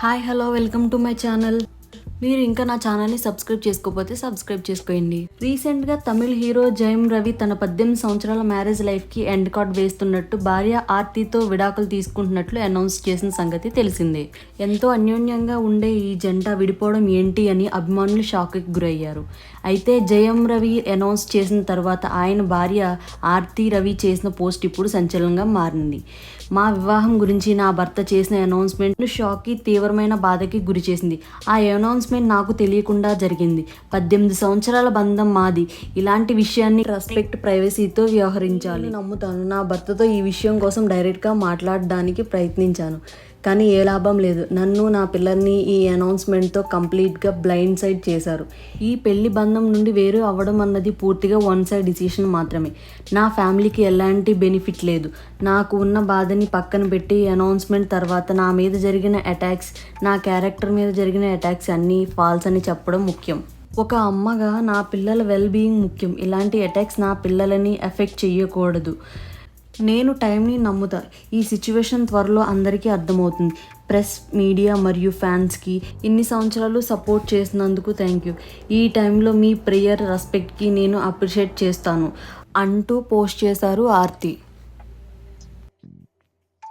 hi hello welcome to my channel మీరు ఇంకా నా ఛానల్ని సబ్స్క్రైబ్ చేసుకోకపోతే సబ్స్క్రైబ్ చేసుకోండి. రీసెంట్గా తమిళ హీరో జయం రవి తన పద్దెనిమిది సంవత్సరాల మ్యారేజ్ లైఫ్కి ఎండ్ కార్డ్ వేస్తున్నట్టు భార్య ఆర్తితో విడాకులు తీసుకుంటున్నట్లు అనౌన్స్ చేసిన సంగతి తెలిసిందే. ఎంతో అన్యోన్యంగా ఉండే ఈ జంట విడిపోవడం ఏంటి అని అభిమానులు షాక్కి గురయ్యారు. అయితే జయం రవి అనౌన్స్ చేసిన తర్వాత ఆయన భార్య ఆర్తి రవి చేసిన పోస్ట్ ఇప్పుడు సంచలనంగా మారింది. మా వివాహం గురించి నా భర్త చేసిన అనౌన్స్మెంట్ షాక్కి తీవ్రమైన బాధకి గురి చేసింది. ఆ అడ్జస్ట్మెంట్ నాకు తెలియకుండా జరిగింది. పద్దెనిమిది సంవత్సరాల బంధం మాది. ఇలాంటి విషయాన్ని రెస్పెక్ట్ ప్రైవసీతో వ్యవహరించాలి. నమ్ముతాను. నా భర్తతో ఈ విషయం కోసం డైరెక్ట్గా మాట్లాడడానికి ప్రయత్నించాను. కానీ ఏ లాభం లేదు. నన్ను నా పిల్లల్ని ఈ అనౌన్స్మెంట్తో కంప్లీట్గా బ్లైండ్ సైడ్ చేశారు. ఈ పెళ్ళి బంధం నుండి వేరు అవ్వడం అన్నది పూర్తిగా వన్ సైడ్ డిసిషన్ మాత్రమే. నా ఫ్యామిలీకి ఎలాంటి బెనిఫిట్ లేదు. నాకు ఉన్న బాధని పక్కన పెట్టి అనౌన్స్మెంట్ తర్వాత నా మీద జరిగిన అటాక్స్ నా క్యారెక్టర్ మీద జరిగిన అటాక్స్ అన్నీ ఫాల్స్ అని చెప్పడం ముఖ్యం. ఒక అమ్మగా నా పిల్లల వెల్ బీయింగ్ ముఖ్యం. ఇలాంటి అటాక్స్ నా పిల్లలని ఎఫెక్ట్ చేయకూడదు నేను టైంని నమ్ముతా. ఈ సిచ్యువేషన్ త్వరలో అందరికీ అర్థమవుతుంది. ప్రెస్ మీడియా మరియు ఫ్యాన్స్కి ఇన్ని సంవత్సరాలు సపోర్ట్ చేసినందుకు థ్యాంక్ యూ. ఈ టైంలో మీ ప్రేయర్ రెస్పెక్ట్కి నేను అప్రిషియేట్ చేస్తాను. అంటూ పోస్ట్ చేశారు ఆర్తి.